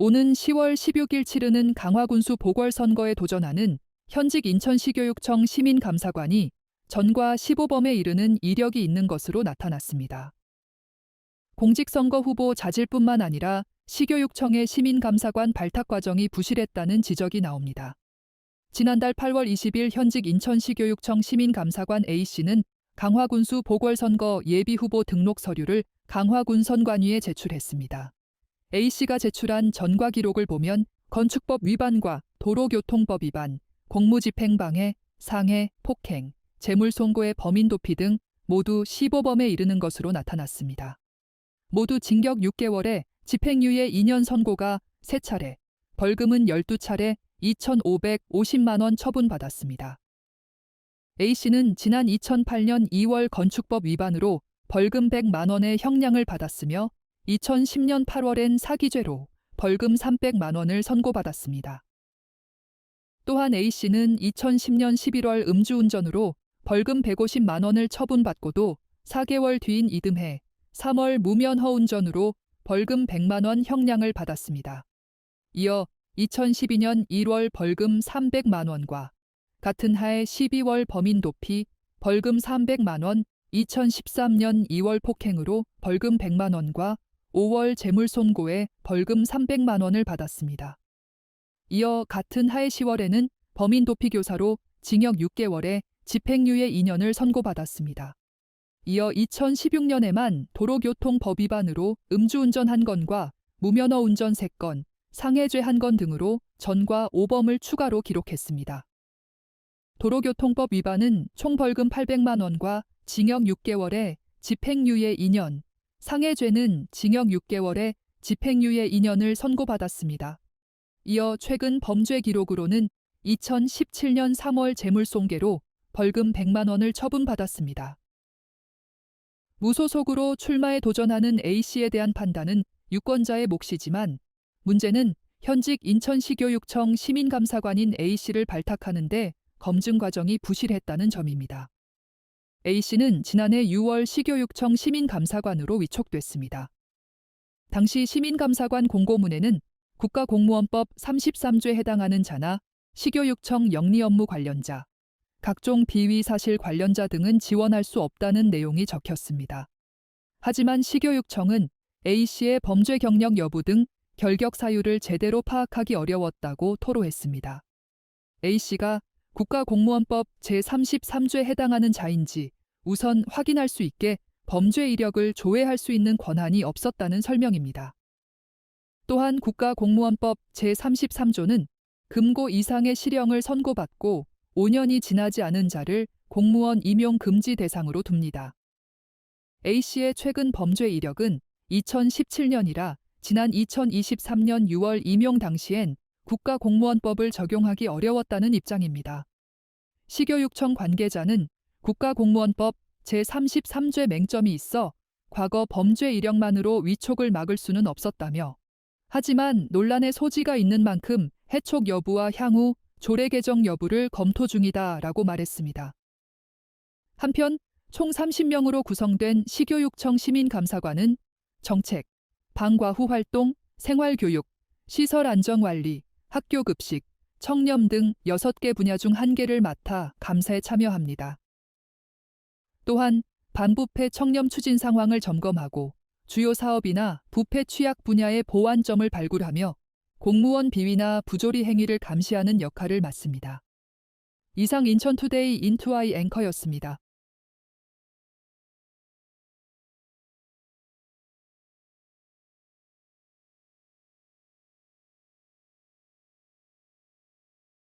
오는 10월 16일 치르는 강화군수 보궐선거에 도전하는 현직 인천시교육청 시민감사관이 전과 15범에 이르는 이력이 있는 것으로 나타났습니다. 공직선거 후보 자질뿐만 아니라 시교육청의 시민감사관 발탁 과정이 부실했다는 지적이 나옵니다. 지난달 8월 20일 현직 인천시교육청 시민감사관 A씨는 강화군수 보궐선거 예비후보 등록 서류를 강화군 선관위에 제출했습니다. A씨가 제출한 전과 기록을 보면 건축법 위반과 도로교통법 위반, 공무집행방해, 상해, 폭행, 재물손고의 범인 도피 등 모두 15범에 이르는 것으로 나타났습니다. 모두 징역 6개월에 집행유예 2년 선고가 3차례, 벌금은 12차례 2,550만 원 처분받았습니다. A씨는 지난 2008년 2월 건축법 위반으로 벌금 100만 원의 형량을 받았으며 2010년 8월엔 사기죄로 벌금 300만 원을 선고받았습니다. 또한 A씨는 2010년 11월 음주운전으로 벌금 150만 원을 처분받고도 4개월 뒤인 이듬해 3월 무면 허운전으로 벌금 100만 원 형량을 받았습니다. 이어 2012년 1월 벌금 300만 원과 같은 해 12월 범인 도피 벌금 300만 원, 2013년 2월 폭행으로 벌금 100만 원과 5월 재물손고에 벌금 300만 원을 받았습니다. 이어 같은 하해 10월에는 범인 도피 교사로 징역 6개월에 집행유예 2년을 선고받았습니다. 이어 2016년에만 도로교통법 위반으로 음주운전 1건과 무면허 운전 3건, 상해죄 1건 등으로 전과 5범을 추가로 기록했습니다. 도로교통법 위반은 총 벌금 800만 원과 징역 6개월에 집행유예 2년, 상해 죄는 징역 6개월에 집행유예 2년을 선고받았습니다. 이어 최근 범죄 기록으로는 2017년 3월 재물손괴로 벌금 100만 원을 처분받았습니다. 무소속으로 출마에 도전하는 A씨에 대한 판단은 유권자의 몫이지만 문제는 현직 인천시교육청 시민감사관인 A씨를 발탁하는데 검증 과정이 부실했다는 점입니다. A씨는 지난해 6월 시교육청 시민감사관으로 위촉됐습니다. 당시 시민감사관 공고문에는 국가공무원법 33조에 해당하는 자나 시교육청 영리 업무 관련자, 각종 비위 사실 관련자 등은 지원할 수 없다는 내용이 적혔습니다. 하지만 시교육청은 A씨의 범죄 경력 여부 등 결격 사유를 제대로 파악하기 어려웠다고 토로했습니다. A씨가 국가공무원법 제33조에 해당하는 자인지 우선 확인할 수 있게 범죄 이력을 조회할 수 있는 권한이 없었다는 설명입니다. 또한 국가공무원법 제33조는 금고 이상의 실형을 선고받고 5년이 지나지 않은 자를 공무원 임용 금지 대상으로 둡니다. A씨의 최근 범죄 이력은 2017년이라 지난 2023년 6월 임용 당시엔 국가공무원법을 적용하기 어려웠다는 입장입니다. 시교육청 관계자는 국가공무원법 제33조의 맹점이 있어 과거 범죄 이력만으로 위촉을 막을 수는 없었다며 하지만 논란의 소지가 있는 만큼 해촉 여부와 향후 조례 개정 여부를 검토 중이다 라고 말했습니다. 한편 총 30명으로 구성된 시교육청 시민감사관은 정책, 방과 후 활동, 생활교육, 시설 안정관리, 학교 급식, 청렴 등 6개 분야 중 1개를 맡아 감사에 참여합니다. 또한 반부패 청렴 추진 상황을 점검하고 주요 사업이나 부패 취약 분야의 보완점을 발굴하며 공무원 비위나 부조리 행위를 감시하는 역할을 맡습니다. 이상 인천투데이 인투아이 앵커였습니다.